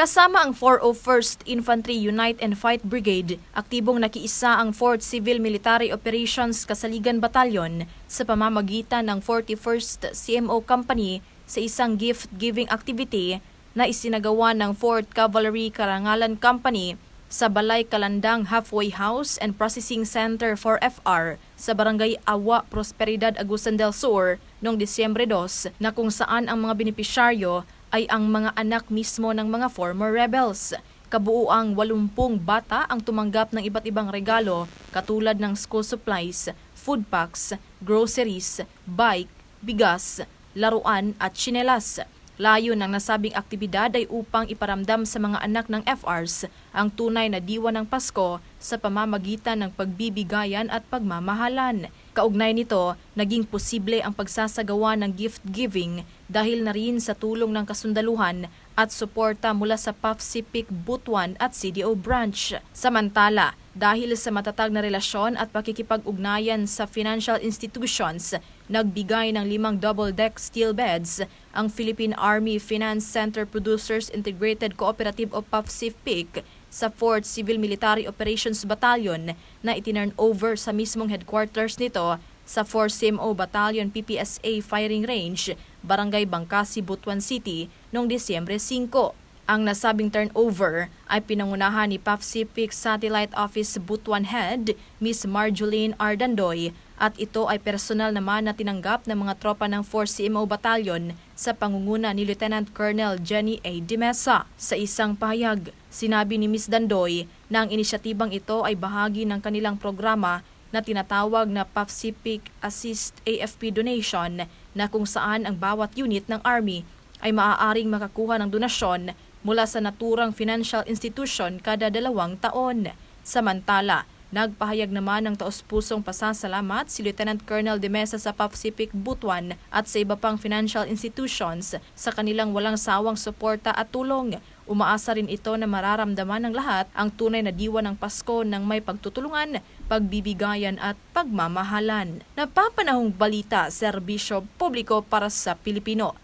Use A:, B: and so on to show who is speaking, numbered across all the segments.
A: Kasama ang 401st Infantry Unite and Fight Brigade, aktibong nakiisa ang 4th Civil Military Operations Kasaligan Battalion sa pamamagitan ng 41st CMO Company sa isang gift-giving activity na isinagawa ng 4th Cavalry Karangalan Company sa Balay Kalandang Halfway House and Processing Center for FR sa Barangay Awa, Prosperidad, Agusan del Sur noong Disyembre 2 na kung saan ang mga benepisyaryo ay ang mga anak mismo ng mga former rebels. Kabuuang 80 bata ang tumanggap ng iba't ibang regalo katulad ng school supplies, food packs, groceries, bike, bigas, laruan at tsinelas. Layo ng nasabing aktibidad ay upang iparamdam sa mga anak ng FRs ang tunay na diwa ng Pasko sa pamamagitan ng pagbibigayan at pagmamahalan. Kaugnay nito, naging posible ang pagsasagawa ng gift giving dahil na rin sa tulong ng kasundaluhan at suporta mula sa PAFCPIC Butuan at CDO branch. Samantala, dahil sa matatag na relasyon at pakikipag-ugnayan sa financial institutions, nagbigay ng limang double-deck steel beds ang Philippine Army Finance Center Producers Integrated Cooperative of PAFCPIC sa 4th Civil Military Operations Battalion na itinurn over sa mismong headquarters nito sa 4 CMO Battalion PPSA Firing Range, Barangay Bangkasi, Butuan City noong Disyembre 5. Ang nasabing turnover ay pinangunahan ni PAFCPIC Satellite Office Butuan Head, Miss Marjolaine Ardandoy, at ito ay personal naman na tinanggap ng mga tropa ng 4 CMO Battalion sa pangunguna ni Lieutenant Colonel Jenny A. Dimesa. Sa isang pahayag, sinabi ni Miss Dandoy na ang inisyatibang ito ay bahagi ng kanilang programa na tinatawag na PAFCPIC Assist AFP Donation na kung saan ang bawat unit ng Army ay maaaring makakuha ng donasyon mula sa naturang financial institution kada dalawang taon. Samantala, nagpahayag naman ng taos-pusong pasasalamat si Lieutenant Colonel de Mesa sa PAFCPIC Butuan at sa iba pang financial institutions sa kanilang walang sawang suporta at tulong. Umaasa rin ito na mararamdaman ng lahat ang tunay na diwa ng Pasko ng may pagtutulungan, pagbibigayan at pagmamahalan. Napapanahong balita, serbisyo publiko para sa Pilipino.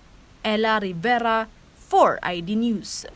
A: Ella Rivera, for ID News.